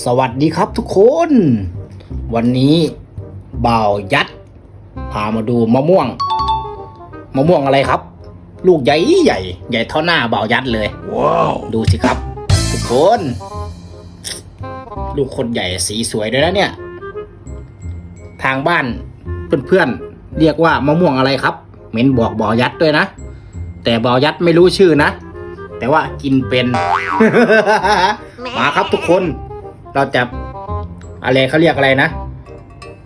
สวัสดีครับทุกคน วันนี้บ่าวยัด พามาดูมะม่วง มะม่วงอะไรครับ ลูกใหญ่ใหญ่ ใหญ่เท่าหน้าบ่าวยัดเลย ว้าว ดูสิครับ ทุกคน ลูกคนใหญ่สีสวยด้วยนะเนี่ย ทางบ้านเพื่อนๆเรียกว่ามะม่วงอะไรครับเม้นบอกบ่าวยัดด้วยนะ แต่บ่าวยัดไม่รู้ชื่อนะ แต่ว่ากินเป็น มาครับทุกคน เราจะอะไรเขาเรียกอะไรนะ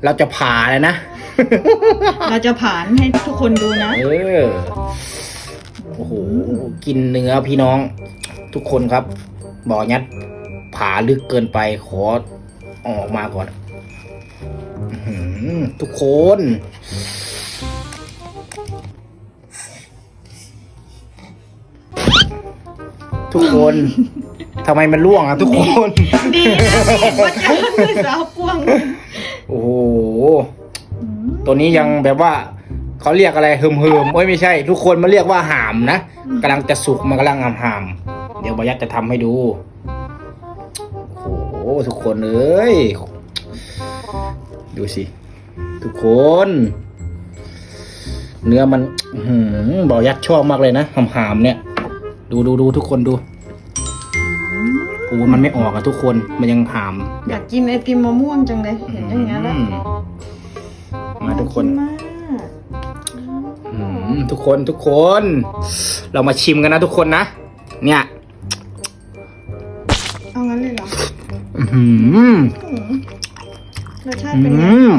เราจะผ่าเลยนะ เราจะผ่านให้ทุกคนดูนะ เออ โอ้โห กินเนื้อพี่น้อง ทุกคนครับ บ่อยัดผ่าลึกเกินไปขอเอาออกมาก่อนอื้อหือทุกคน ทุกคน ทำไมมันร่วงอะทุกคน ดีนะพี่ว่าจะมือสาวพวงโอ้โห ตัวนี้ยังแบบว่าเขาเรียกอะไรเฮิมเฮิมๆโอ้ยไม่ใช่ ทุกคนมาเรียกว่าหามนะกำลังจะสุกมันกำลังหามหามๆเดี๋ยวบายัดจะทำให้ดู โอ้โหทุกคนเอ้ยดูสิ ทุกคน เนื้อมันอื้อหือบายัดชอบมากเลยนะหามหามๆเนี่ย ดูดูดูทุกคนดู โอ้มันไม่ออกอะทุกคนมันยังหามอยากกินไอติมมะม่วงจังเลยเห็นอย่างนี้นแล้วอืมมาทุกคน มากอืมทุกคนทุกคน เรามาชิมกันนะทุกคนนะ เนี่ย เอางั้นเลยเหรออื้อหืออืมรสชาติอืเป็นไงม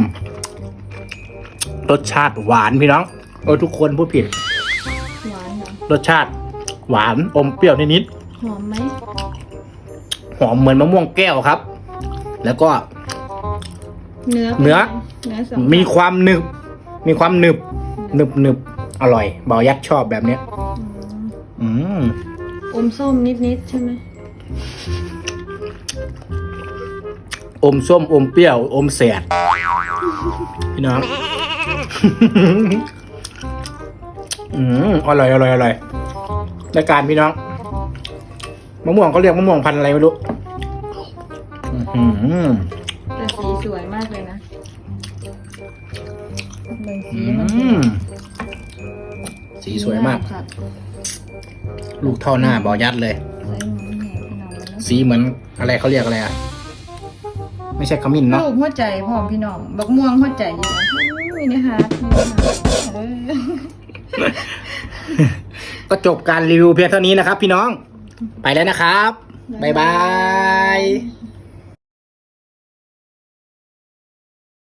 รสชาติหวานพี่น้องโอ้ยทุกคนพูดผิด หวานเหรอรสชาติ หวานอมเปรี้ยวนิดหอมไหมๆ หอมเหมือนมะม่วงแก้วครับ แล้วก็เนื้อเนื้อ เนื้อสัมผัสมีความหนึบ มีความหนึบหนึบหนึบอร่อยเบายัดชอบแบบเนี้ยอืมอืมอมส้มนิดๆใช่ไหมอมส้มอมเปรี้ยว อมแสดพี่น้อง อืมอร่อยอร่อยอร่อยรายการพี่น้อง มะม่วงเขาเรียกมะม่วงพันธุ์อะไรไม่รู้อื้อหือแต่สีสวยมากเลยนะเบิ่งสีอืมันสิมสีสวยมาก ค่ะลูกเท่าหน้าบอยัดเลยใส่หมูแหนมพี่น้องเลยนะสีเหมือนอะไรเขาเรียกอะไรอะ ไม่ใช่ขมิ้นเนาะ ลูกหัวใจพร้อมพี่น้องบักม่วงหัวใจอยู่นะมีนะคะมีนะคะเออ ก็จบการรีวิวเพียงเท่านี้นะครับพี่น้อง ไปแล้วนะครับ บ๊ายบาย